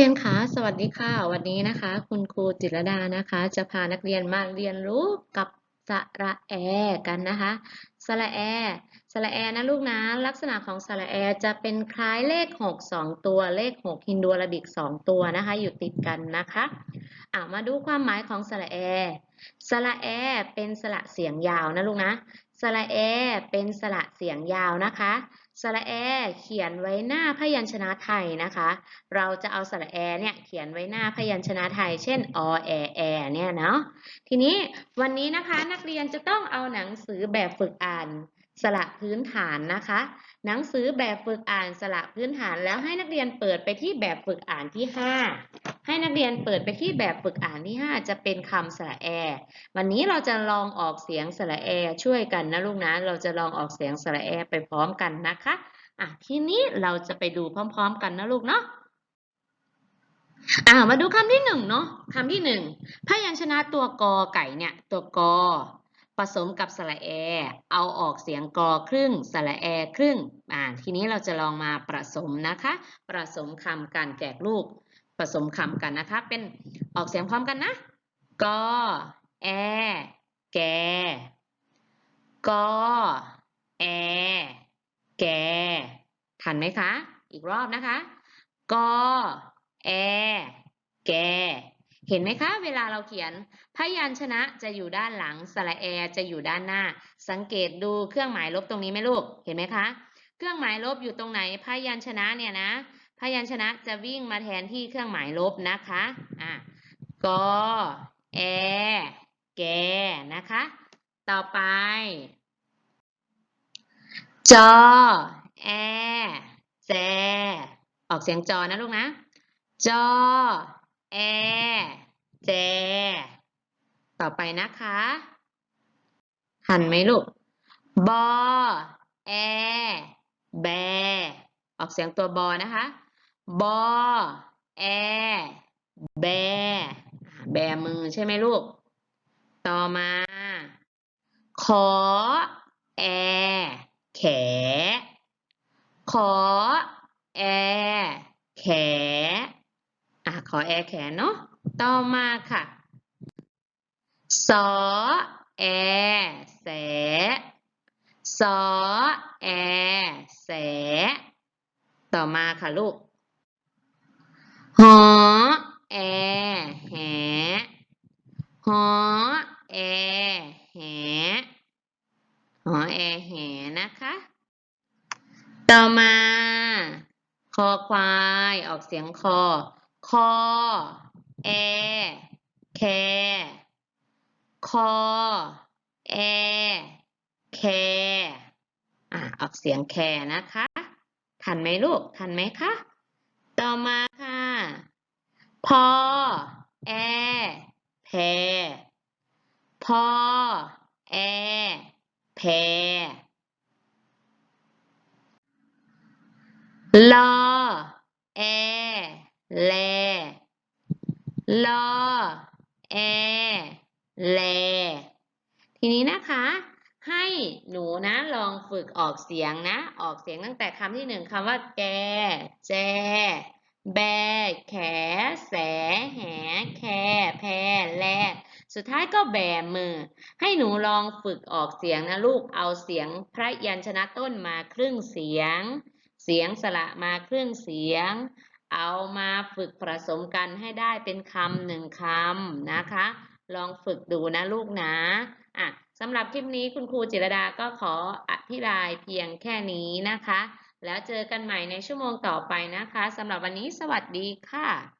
รียนคะสวัสดีค่ะ วันนี้นะคะ คุณครูจิรดานะคะ จะพานักเรียนมาเรียนรู้กับสระแอกันนะคะสระแอสระแอนะลูกนะ ลักษณะของสระแอจะเป็นคล้ายเลข 6 2 ตัวเลข 6 ฮินดูอาราบิก 2 ตัวนะคะ อยู่ติดกันนะคะอ่ามาดูความหมายของสระแอสระแอเป็นสระเสียงยาวนะลูกนะ สระแอ เป็นสระเสียงยาวนะคะ สระแอเขียนไว้หน้าพยัญชนะไทยนะคะ เราจะเอาสระแอเนี่ยเขียนไว้หน้าพยัญชนะไทย เช่นอแอแอเนี่ยเนาะ ทีนี้วันนี้นะคะนักเรียนจะต้องเอาหนังสือแบบฝึกอ่านสระพื้นฐานนะคะ หนังสือแบบฝึกอ่านสระพื้นฐานแล้วให้นักเรียนเปิดไปที่แบบฝึกอ่านที่ 5 ให้นักเรียนเปิดไปที่แบบฝึกอ่านที่ 5 จะเป็นคำสระแอ วันนี้เราจะลองออกเสียงสระแอช่วยกันนะลูกนะ เราจะลองออกเสียงสระแอไปพร้อมกันนะคะอะทีนี้เราจะไปดูพร้อม ๆ กันนะลูกเนาะอ่ามาดูคำที่หนึ่งเนาะคำที่หนึ่งพยัญชนะตัวกอไก่เนี่ยตัวกอผสมกับสระแอ เอาออกเสียงกอครึ่งสระแอครึ่งอ่าทีนี้เราจะลองมาผสมนะคะผสมคำกันแจกลูก ผสมคำกันนะคะ เป็นออกเสียงพร้อมกันนะกอแอ แก กอแอ แก ทันไหมคะ อีกรอบนะคะกอแอ แก เห็นไหมคะ เวลาเราเขียน พยัญชนะจะอยู่ด้านหลัง สระแอ จะอยู่ด้านหน้า สังเกตดูเครื่องหมายลบตรงนี้ไหมลูก เห็นไหมคะ เครื่องหมายลบอยู่ตรงไหน พยัญชนะเนี่ยนะ พยัญชนะจะวิ่งมาแทนที่เครื่องหมายลบนะคะอะกอแอ แก นะคะ ต่อไป จอ แอ แจ ออกเสียงจอนะลูกนะ จอ แอ แจ ต่อไปนะคะ หันไหมลูก บอ แอ แบ ออกเสียงตัวบอนะคะ บอแอแบแบมือใช่ไหมลูก ต่อมา ขอ แอ แข ขอ แอ แข อะ ขอแอ แขเนาะ ต่อมาค่ะ สอ แอ แส สอ แอ แส ต่อมาค่ะลูก หอแอแหหอแอแหหอแอแหนะคะ ต่อมา คอควายออกเสียงคอ คอ แอ แค คอ แอ แคอะออกเสียงแคนะคะ ทันไหมลูก ทันไหมคะ ต่อมา พอแอแพพอแอแพลอแอแลลอแอแลทีนี้นะคะให้หนูนะลองฝึกออกเสียงนะ ออกเสียงตั้งแต่คำที่หนึ่งคำว่าแก แจ แบ แข แส แห แค แพ แล สุดท้ายก็แบมือ ให้หนูลองฝึกออกเสียงนะลูก เอาเสียงพระยัญชนะต้นมาครึ่งเสียง เสียงสระมาครึ่งเสียง เอามาฝึกผสมกันให้ได้เป็นคำหนึ่งคำนะคะ ลองฝึกดูนะลูกนะ อะสำหรับคลิปนี้คุณครูจิรดาก็ขออธิบายเพียงแค่นี้นะคะ แล้วเจอกันใหม่ในชั่วโมงต่อไปนะคะสำหรับวันนี้สวัสดีค่ะ